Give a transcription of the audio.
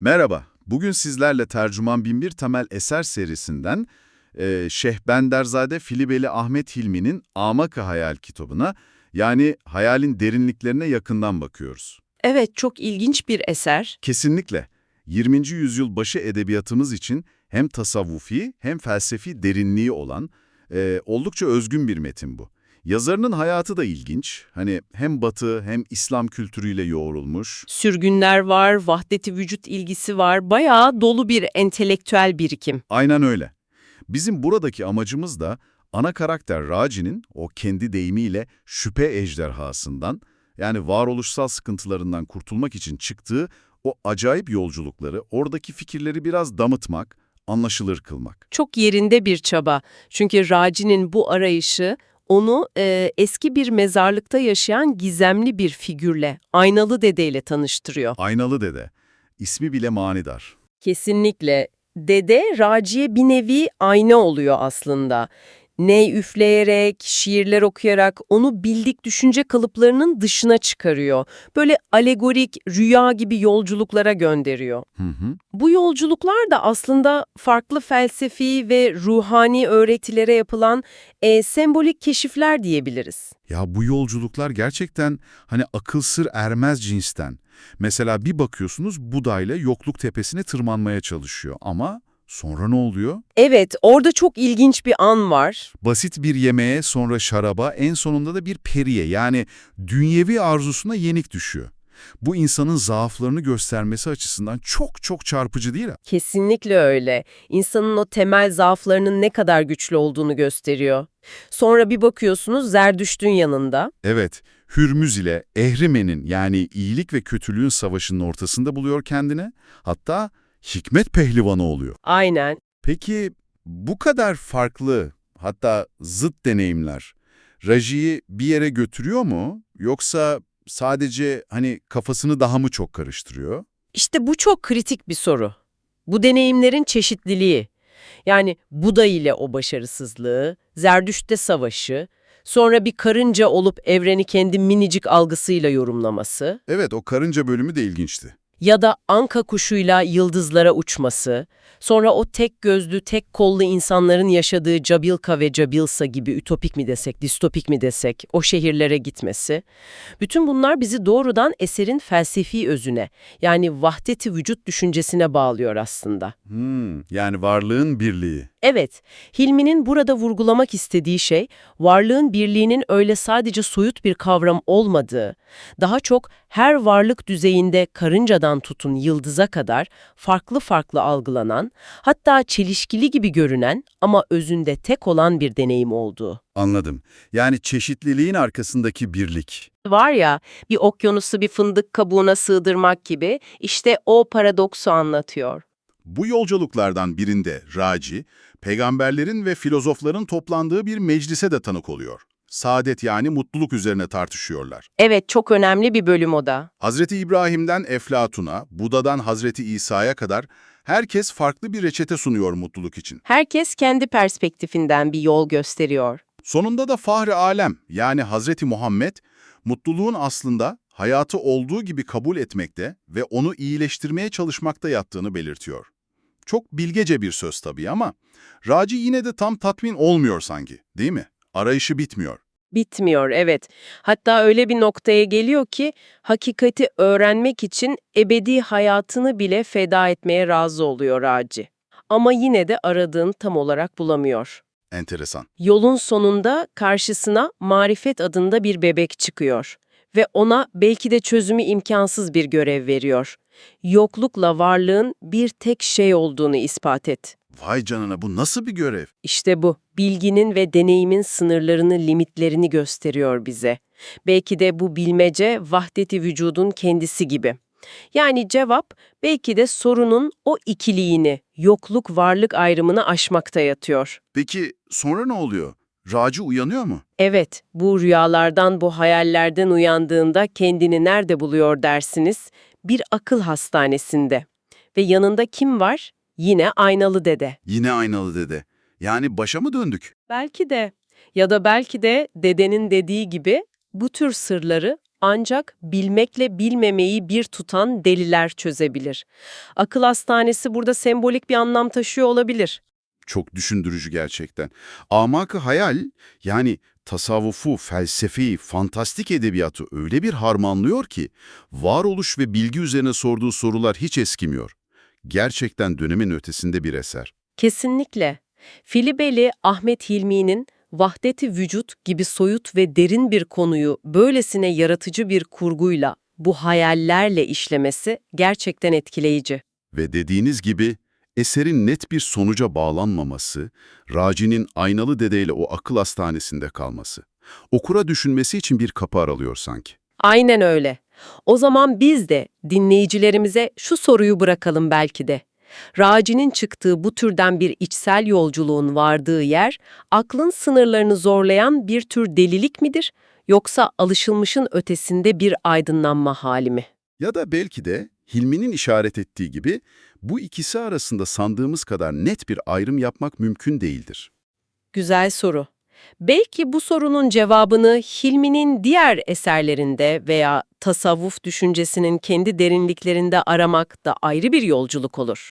Merhaba, bugün sizlerle Tercüman Binbir Temel Eser serisinden e, Şeyh Benderzade Filibeli Ahmet Hilmi'nin Amaka Hayal kitabına yani hayalin derinliklerine yakından bakıyoruz. Evet, çok ilginç bir eser. Kesinlikle 20. yüzyıl başı edebiyatımız için hem tasavvufi hem felsefi derinliği olan e, oldukça özgün bir metin bu. Yazarının hayatı da ilginç. Hani hem Batı hem İslam kültürüyle yoğrulmuş. Sürgünler var, vahdeti vücut ilgisi var. Bayağı dolu bir entelektüel birikim. Aynen öyle. Bizim buradaki amacımız da ana karakter Raci'nin o kendi deyimiyle şüphe ejderhasından yani varoluşsal sıkıntılarından kurtulmak için çıktığı o acayip yolculukları, oradaki fikirleri biraz damıtmak, anlaşılır kılmak. Çok yerinde bir çaba. Çünkü Raci'nin bu arayışı onu e, eski bir mezarlıkta yaşayan gizemli bir figürle, aynalı dedeyle tanıştırıyor. Aynalı Dede, ismi bile manidar. Kesinlikle. Dede Raci'ye bir nevi ayna oluyor aslında. Ney üfleyerek, şiirler okuyarak onu bildik düşünce kalıplarının dışına çıkarıyor. Böyle alegorik, rüya gibi yolculuklara gönderiyor. Hı hı. Bu yolculuklar da aslında farklı felsefi ve ruhani öğretilere yapılan e, sembolik keşifler diyebiliriz. Ya bu yolculuklar gerçekten hani akıl sır ermez cinsten. Mesela bir bakıyorsunuz Buda ile yokluk tepesine tırmanmaya çalışıyor ama sonra ne oluyor? Evet, orada çok ilginç bir an var. Basit bir yemeğe, sonra şaraba, en sonunda da bir periye yani dünyevi arzusuna yenik düşüyor. Bu insanın zaaflarını göstermesi açısından çok çok çarpıcı değil mi? Kesinlikle öyle. İnsanın o temel zaaflarının ne kadar güçlü olduğunu gösteriyor. Sonra bir bakıyorsunuz Zerdüşt'ün yanında. Evet, Hürmüz ile Ehrimen'in yani iyilik ve kötülüğün savaşının ortasında buluyor kendini. Hatta hikmet pehlivanı oluyor. Aynen. Peki bu kadar farklı hatta zıt deneyimler Raji'yi bir yere götürüyor mu? Yoksa sadece hani kafasını daha mı çok karıştırıyor? İşte bu çok kritik bir soru. Bu deneyimlerin çeşitliliği. Yani Buda ile o başarısızlığı, Zerdüşt'te savaşı, sonra bir karınca olup evreni kendi minicik algısıyla yorumlaması Evet o karınca bölümü de ilginçti. Ya da anka kuşuyla yıldızlara uçması, sonra o tek gözlü, tek kollu insanların yaşadığı Cabilka ve Cabilsa gibi ütopik mi desek, distopik mi desek, o şehirlere gitmesi. Bütün bunlar bizi doğrudan eserin felsefi özüne, yani vahdeti vücut düşüncesine bağlıyor aslında. Hmm, yani varlığın birliği. Evet, Hilmi'nin burada vurgulamak istediği şey, varlığın birliğinin öyle sadece soyut bir kavram olmadığı, daha çok her varlık düzeyinde karıncadan tutun yıldıza kadar farklı farklı algılanan, hatta çelişkili gibi görünen ama özünde tek olan bir deneyim olduğu. Anladım. Yani çeşitliliğin arkasındaki birlik. Var ya, bir okyanusu bir fındık kabuğuna sığdırmak gibi, işte o paradoksu anlatıyor. Bu yolculuklardan birinde Raci, peygamberlerin ve filozofların toplandığı bir meclise de tanık oluyor. Saadet yani mutluluk üzerine tartışıyorlar. Evet, çok önemli bir bölüm o da. Hazreti İbrahim'den Eflatun'a, Buda'dan Hazreti İsa'ya kadar herkes farklı bir reçete sunuyor mutluluk için. Herkes kendi perspektifinden bir yol gösteriyor. Sonunda da Fahri Alem yani Hazreti Muhammed, mutluluğun aslında hayatı olduğu gibi kabul etmekte ve onu iyileştirmeye çalışmakta yattığını belirtiyor. Çok bilgece bir söz tabii ama Raci yine de tam tatmin olmuyor sanki, değil mi? Arayışı bitmiyor. Bitmiyor, evet. Hatta öyle bir noktaya geliyor ki hakikati öğrenmek için ebedi hayatını bile feda etmeye razı oluyor Raci. Ama yine de aradığını tam olarak bulamıyor. Enteresan. Yolun sonunda karşısına marifet adında bir bebek çıkıyor ve ona belki de çözümü imkansız bir görev veriyor. Yoklukla varlığın bir tek şey olduğunu ispat et. Vay canına bu nasıl bir görev? İşte bu, bilginin ve deneyimin sınırlarını, limitlerini gösteriyor bize. Belki de bu bilmece vahdeti vücudun kendisi gibi. Yani cevap belki de sorunun o ikiliğini, yokluk-varlık ayrımını aşmakta yatıyor. Peki sonra ne oluyor? Raci uyanıyor mu? Evet, bu rüyalardan, bu hayallerden uyandığında kendini nerede buluyor dersiniz? Bir akıl hastanesinde. Ve yanında kim var? Yine aynalı dede. Yine aynalı dede. Yani başa mı döndük? Belki de ya da belki de dedenin dediği gibi bu tür sırları ancak bilmekle bilmemeyi bir tutan deliler çözebilir. Akıl hastanesi burada sembolik bir anlam taşıyor olabilir. Çok düşündürücü gerçekten. Amakı hayal, yani tasavvufu, felsefeyi, fantastik edebiyatı öyle bir harmanlıyor ki, varoluş ve bilgi üzerine sorduğu sorular hiç eskimiyor. Gerçekten dönemin ötesinde bir eser. Kesinlikle. Filibeli, Ahmet Hilmi'nin vahdeti vücut gibi soyut ve derin bir konuyu böylesine yaratıcı bir kurguyla, bu hayallerle işlemesi gerçekten etkileyici. Ve dediğiniz gibi, eserin net bir sonuca bağlanmaması, Raci'nin aynalı dedeyle o akıl hastanesinde kalması, okura düşünmesi için bir kapı aralıyor sanki. Aynen öyle. O zaman biz de dinleyicilerimize şu soruyu bırakalım belki de. Raci'nin çıktığı bu türden bir içsel yolculuğun vardığı yer, aklın sınırlarını zorlayan bir tür delilik midir, yoksa alışılmışın ötesinde bir aydınlanma hali mi? Ya da belki de Hilmi'nin işaret ettiği gibi bu ikisi arasında sandığımız kadar net bir ayrım yapmak mümkün değildir. Güzel soru. Belki bu sorunun cevabını Hilmi'nin diğer eserlerinde veya tasavvuf düşüncesinin kendi derinliklerinde aramak da ayrı bir yolculuk olur.